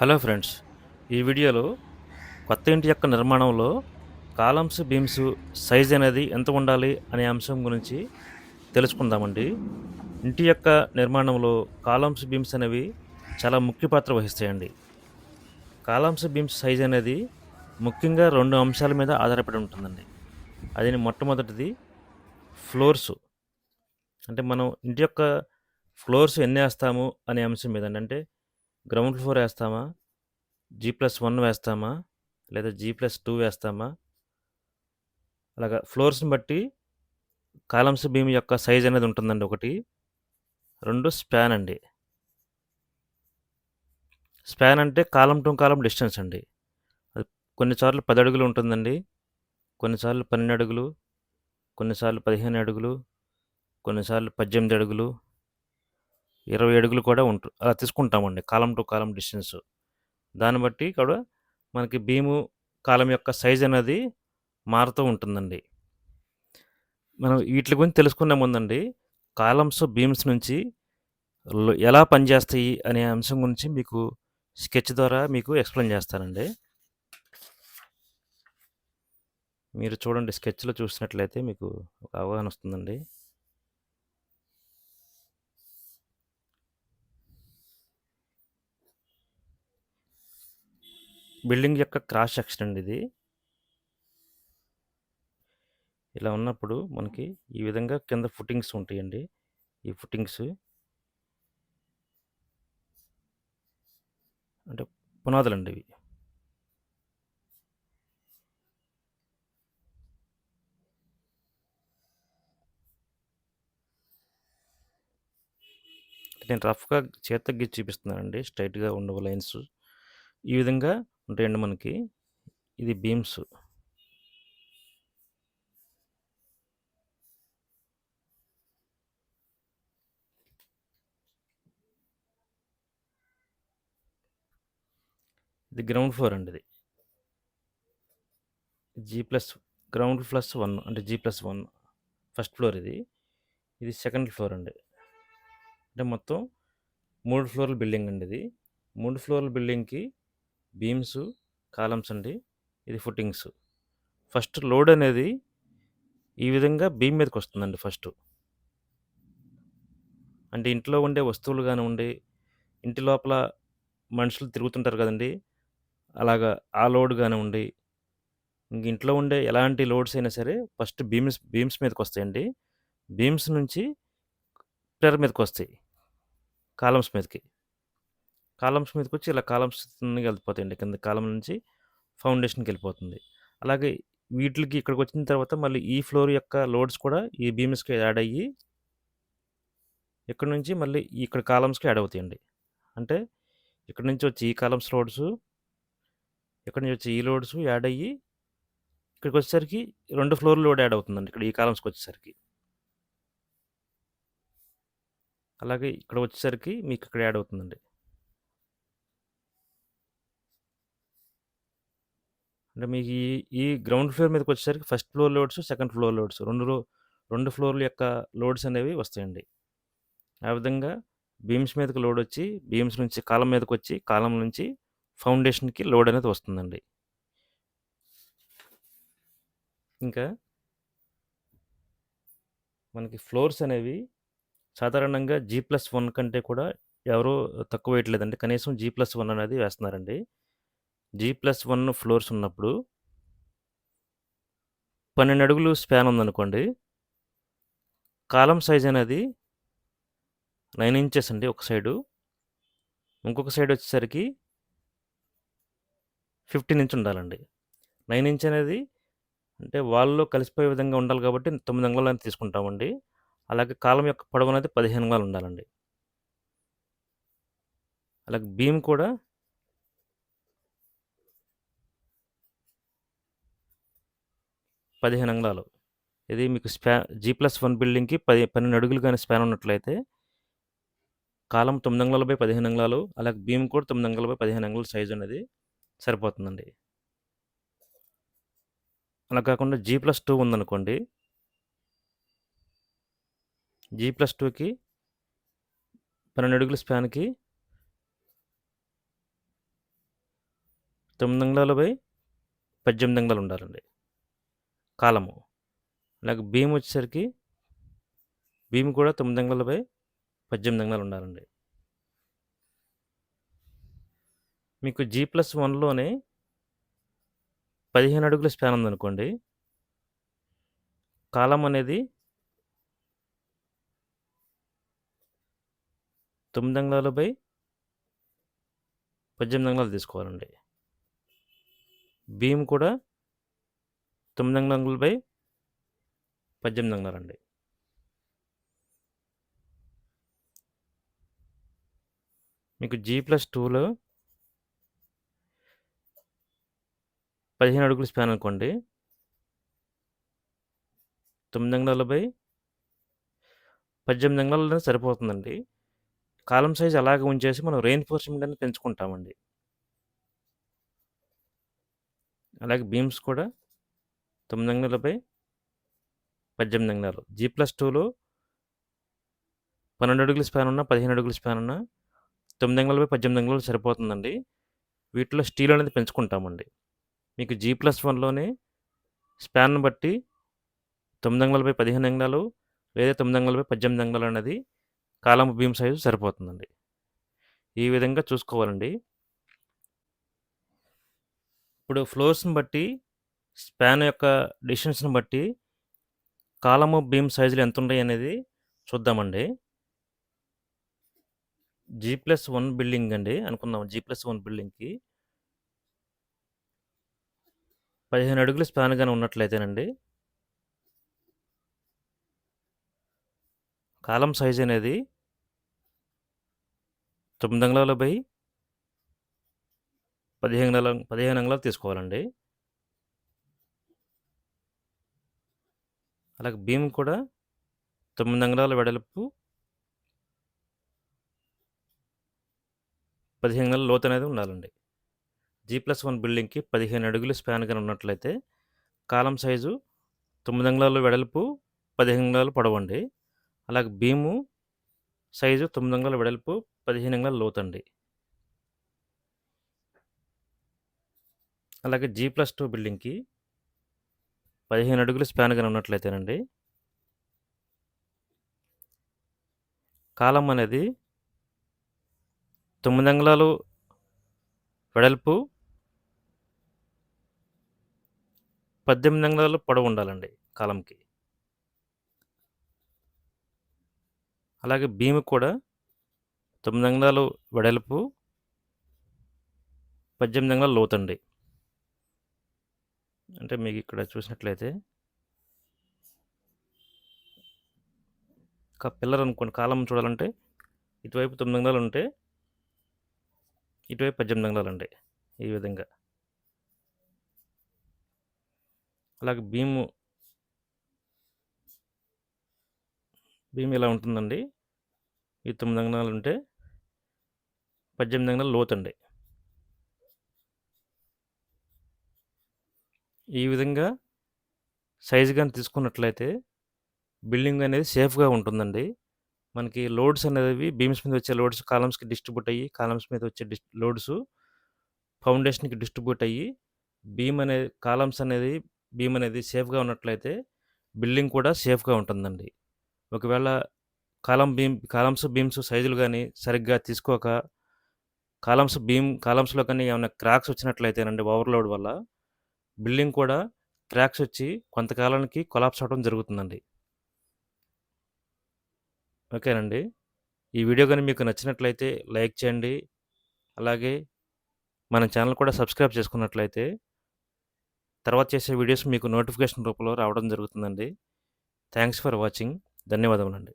Hello friends ఈ వీడియోలో కొత్త ఇంటి యొక్క నిర్మాణంలో కాలమ్స్ బీమ్స్ సైజ్ అనేది ఎంత ఉండాలి అనే అంశం గురించి తెలుసుకుందామండి. ఇంటి యొక్క నిర్మాణంలో కాలమ్స్ బీమ్స్ అనేవి చాలా ముఖ్య పాత్ర వహిస్తాయండి. కాలమ్స్ బీమ్స్ సైజ్ అనేది ముఖ్యంగా రెండు అంశాల మీద ఆధారపడి ఉంటుందండి. అది మొట్టమొదటిది ఫ్లోర్స్. అంటే మనం ఇంటి యొక్క ఫ్లోర్స్ ఎన్ని వేస్తాము అనే అంశం మీద అంటే గ్రౌండ్ ఫ్లోర్ వేస్తామా? జీ ప్లస్ వన్ వేస్తామా? లేదా జీ ప్లస్ టూ వేస్తామా? అలాగా ఫ్లోర్స్ని బట్టి కాలమ్స్ బీమ్ యొక్క సైజ్ అనేది ఉంటుందండి ఒకటి. రెండు స్పాన్ అండి. స్పాన్ అంటే కాలం టు కాలం డిస్టెన్స్ అండి. అది కొన్నిసార్లు పది అడుగులు ఉంటుందండి. కొన్నిసార్లు పన్నెండు అడుగులు కొన్నిసార్లు పదిహేను అడుగులు కొన్నిసార్లు పద్దెనిమిది అడుగులు ఇరవై అడుగులు కూడా ఉంటు అలా తీసుకుంటామండి కాలం టు కాలం డిస్టెన్స్. దాన్ని బట్టి కూడా మనకి భీము కాలం యొక్క సైజ్ అనేది మారుతూ ఉంటుందండి. మనం వీటి గురించి తెలుసుకునే ముందండి కాలమ్స్ బీమ్స్ నుంచి ఎలా పనిచేస్తాయి అనే అంశం గురించి మీకు స్కెచ్ ద్వారా మీకు ఎక్స్ప్లెయిన్ చేస్తానండి. మీరు చూడండి స్కెచ్లో చూసినట్లయితే మీకు ఒక అవగాహన వస్తుందండి. బిల్డింగ్ యొక్క క్రాస్ సెక్షన్ అండి ఇది. ఇలా ఉన్నప్పుడు మనకి ఈ విధంగా కింద ఫుటింగ్స్ ఉంటాయండి. ఈ ఫుటింగ్స్ అంటే పునాదులండి ఇవి. నేను రఫ్గా చేత గీసి చూపిస్తున్నానండి. స్ట్రైట్గా ఉండవు లైన్స్. ఈ విధంగా ఉంటాయండి మనకి. ఇది బీమ్స్. ఇది గ్రౌండ్ ఫ్లోర్ అండి ఇది. G plus ground plus one అంటే G plus one first floor ఇది. ఇది సెకండ్ ఫ్లోర్ అండి. అంటే మొత్తం మూడు ఫ్లోర్ల బిల్డింగ్ అండి ఇది. మూడు ఫ్లోర్ల బిల్డింగ్కి బీమ్స్ కాలమ్స్ అండి. ఇది ఫుట్టింగ్స్. ఫస్ట్ లోడ్ అనేది ఈ విధంగా బీమ్ మీదకి వస్తుందండి ఫస్ట్. అంటే ఇంట్లో ఉండే వస్తువులు కానివ్వండి ఇంటి లోపల మనుషులు తిరుగుతుంటారు కదండి. అలాగా ఆ లోడ్ కానివ్వండి ఇంక ఇంట్లో ఉండే ఎలాంటి లోడ్స్ అయినా సరే ఫస్ట్ బీమ్స్ బీమ్స్ మీదకి వస్తాయండి. బీమ్స్ నుంచి పిల్లర్ మీదకి వస్తాయి కాలమ్స్ మీదకి. కాలమ్స్ మీదకి వచ్చి ఇలా కాలమ్స్ వెళ్ళిపోతాయండి కింద కాలం నుంచి ఫౌండేషన్కి వెళ్ళిపోతుంది అలాగే వీటికి ఇక్కడికి వచ్చిన తర్వాత మళ్ళీ ఈ ఫ్లోర్ యొక్క లోడ్స్ కూడా ఈ బీమ్స్కి యాడ్ అయ్యి ఇక్కడ నుంచి మళ్ళీ ఇక్కడ కాలమ్స్కి యాడ్ అవుతాయండి. అంటే ఇక్కడ నుంచి వచ్చి ఈ కాలమ్స్ లోడ్స్ ఇక్కడ నుంచి వచ్చి ఈ లోడ్స్ యాడ్ అయ్యి ఇక్కడికి వచ్చేసరికి రెండు ఫ్లోర్ లోడ్ యాడ్ అవుతుందండి ఇక్కడ ఈ కాలమ్స్కి వచ్చేసరికి. అలాగే ఇక్కడ వచ్చేసరికి మీకు ఇక్కడ యాడ్ అవుతుందండి. అంటే మీకు ఈ ఈ గ్రౌండ్ ఫ్లోర్ మీదకి వచ్చేసరికి first floor loads second floor loads రెండు రో- రెండు ఫ్లోర్ల యొక్క లోడ్స్ అనేవి వస్తాయండి. ఆ విధంగా బీమ్స్ మీదకి లోడ్ వచ్చి బీమ్స్ నుంచి కాలం మీదకి వచ్చి కాలం నుంచి ఫౌండేషన్కి లోడ్ అనేది వస్తుందండి. ఇంకా మనకి ఫ్లోర్స్ అనేవి సాధారణంగా జీ ప్లస్ వన్ కంటే కూడా ఎవరో తక్కువ వేయట్లేదండి. కనీసం జీ ప్లస్ వన్ అనేది వేస్తున్నారండి. జీ ప్లస్ వన్ ఫ్లోర్స్ ఉన్నప్పుడు పన్నెండు అడుగులు స్పాన్ ఉందనుకోండి. కాలం సైజ్ అనేది నైన్ ఇంచెస్ అండి ఒక సైడు ఇంకొక సైడ్ వచ్చేసరికి ఫిఫ్టీన్ ఇంచ్ ఉండాలండి. నైన్ ఇంచ్ అనేది అంటే వాళ్ళలో కలిసిపోయే విధంగా ఉండాలి కాబట్టి తొమ్మిది అంగుళాలు అనేది తీసుకుంటామండి. అలాగే కాలం యొక్క పొడవు అనేది పదిహేను అంగుళాలు ఉండాలండి. అలాగే బీమ్ కూడా పదిహేను అంగుళాలు. ఇది మీకు స్పా జీ ప్లస్ వన్ బిల్డింగ్కి పది పన్నెండు అడుగులు కానీ స్పాన్ ఉన్నట్లయితే కాలం తొమ్మిది అంగుళాల బై పదిహేను అంగుళాలు అలాగే బీమ్ కూడా తొమ్మిది అంగుళాల బై పదిహేను అంగుళాల సైజు అనేది సరిపోతుందండి. అలా కాకుండా జీ ప్లస్ టూ ఉందనుకోండి. జీ ప్లస్ టూకి పన్నెండు అడుగుల స్పాన్కి తొమ్మిది అంగుళాలు బై పద్దెనిమిది అంగుళాలు ఉండాలండి. కాలము. అలాగే బియ్యం వచ్చేసరికి భీమ్ కూడా తొమ్మిది అంగుళాలు బై పద్దెనిమిది అంగుళాలు ఉండాలండి. మీకు జీ ప్లస్ వన్లోనే పదిహేను అడుగుల స్పాన్ ఉందనుకోండి. కాలం అనేది తొమ్మిది అంగుళాలు బై పద్దెనిమిది అంగలు తీసుకోవాలండి. బీమ్ కూడా తొమ్మిది అంగుళాలు బై పద్దెనిమిది అంగుళాలండి మీకు జీ ప్లస్ టూలో పదిహేను అడుగుల స్పాన్ అనుకోండి. తొమ్మిది అంగుళాల బై పద్దెనిమిది అంగుళాలు సరిపోతుందండి. కాలం సైజ్ అలాగే ఉంచేసి మనం రెయిన్ఫోర్స్మెంట్ అనేది పెంచుకుంటామండి. అలాగే బీమ్స్ కూడా తొమ్మిది అంగుళాల పద్దెనిమిది అంగుళాలు జీ ప్లస్ టూలో పన్నెండు అడుగుల స్పాన్ ఉన్న పదిహేను అడుగుల స్పాన్ ఉన్న తొమ్మిది అంగుళాల బై పద్దెనిమిది అంగుళాలు సరిపోతుందండి. వీటిలో స్టీల్ అనేది పెంచుకుంటామండి. మీకు జీ ప్లస్ వన్లోనే స్పాన్ బట్టి తొమ్మిది అంగుళాల బై పదిహేను అంగుళాలు లేదా తొమ్మిది అంగుళాల పద్దెనిమిది అంగుళాలు అనేది కాలం బీమ్ సైజు సరిపోతుందండి. ఈ విధంగా చూసుకోవాలండి. ఇప్పుడు ఫ్లోర్స్ని బట్టి స్పాన్ యొక్క డిస్టెన్స్ని బట్టి కాలము బీమ్ సైజులు ఎంత ఉన్నాయి అనేది చూద్దామండి. జీ ప్లస్ వన్ బిల్డింగ్ అండి. అనుకుందాం. జీ ప్లస్ వన్ బిల్డింగ్కి పదిహేను అడుగులు స్పాన్ కానీ ఉన్నట్లయితేనండి. కాలం సైజ్ అనేది తొమ్మిది అంగుళాల బై పదిహేను అంగుళాల పదిహేను అంగుళాలు తీసుకోవాలండి. అలాగే భీమ్ కూడా తొమ్మిది అంగుళాల వెడల్పు పదిహేను అంగుళాల లోతు అనేది ఉండాలండి. జీ ప్లస్ వన్ బిల్డింగ్కి పదిహేను అడుగులు స్పాన్ కానీ ఉన్నట్లయితే కాలం సైజు తొమ్మిది అంగుళాలు వెడల్పు పదిహేను అంగుళాలు పొడవండి. అలాగే భీము సైజు తొమ్మిది అంగుళాల వెడల్పు పదిహేను అంగుళాల లోతండి. అలాగే జీ ప్లస్ టూ బిల్డింగ్కి పదిహేను అడుగులు స్పాన్ కానీ ఉన్నట్లయితేనండి కాలం అనేది తొమ్మిది అంగుళాలు వెడల్పు పద్దెనిమిది అంగుళాలు పొడవు ఉండాలండి కాలంకి. అలాగే భీము కూడా తొమ్మిది అంగుళాలు వెడల్పు పద్దెనిమిది అంగుళాలు లోతండి. అంటే మీకు ఇక్కడ చూసినట్లయితే ఒక పిల్లర్ అనుకోండి. కాలం చూడాలంటే ఇటువైపు తొమ్మిది అంగుళాలు ఉంటే ఇటువైపు పద్దెనిమిది అంగళాలు అండి ఈ విధంగా. అలాగే భీము భీమ్ ఇలా ఉంటుందండి? ఈ తొమ్మిది అంగనాలు ఉంటే పద్దెనిమిది అంగనాలు లోతండి ఈ విధంగా సైజు కానీ తీసుకున్నట్లయితే బిల్డింగ్ అనేది సేఫ్గా ఉంటుందండి. మనకి లోడ్స్ అనేవి బీమ్స్ మీద వచ్చే లోడ్స్ కాలమ్స్కి డిస్ట్రిబ్యూట్ అయ్యి కాలమ్స్ మీద వచ్చే డిస్ లోడ్స్ ఫౌండేషన్కి డిస్ట్రిబ్యూట్ అయ్యి బీమ్ అనేది కాలమ్స్ అనేది బీమ్ అనేది సేఫ్గా ఉన్నట్లయితే బిల్డింగ్ కూడా సేఫ్గా ఉంటుందండి. ఒకవేళ కాలం బీమ్ కాలమ్స్ బీమ్స్ సైజులు కానీ సరిగ్గా తీసుకోక కాలమ్స్ బీమ్ కాలమ్స్లో కానీ ఏమైనా క్రాక్స్ వచ్చినట్లయితేనండి ఓవర్లోడ్ వల్ల బిల్డింగ్ కూడా క్రాక్స్ వచ్చి కొంతకాలానికి కొలాప్స్ అవడం జరుగుతుందండి. ఓకేనండి. ఈ వీడియో కానీ మీకు నచ్చినట్లయితే లైక్ చేయండి. అలాగే మన ఛానల్ కూడా సబ్స్క్రైబ్ చేసుకున్నట్లయితే తర్వాత చేసే వీడియోస్ మీకు నోటిఫికేషన్ రూపంలో రావడం జరుగుతుందండి. Thanks for watching. ధన్యవాదములండి.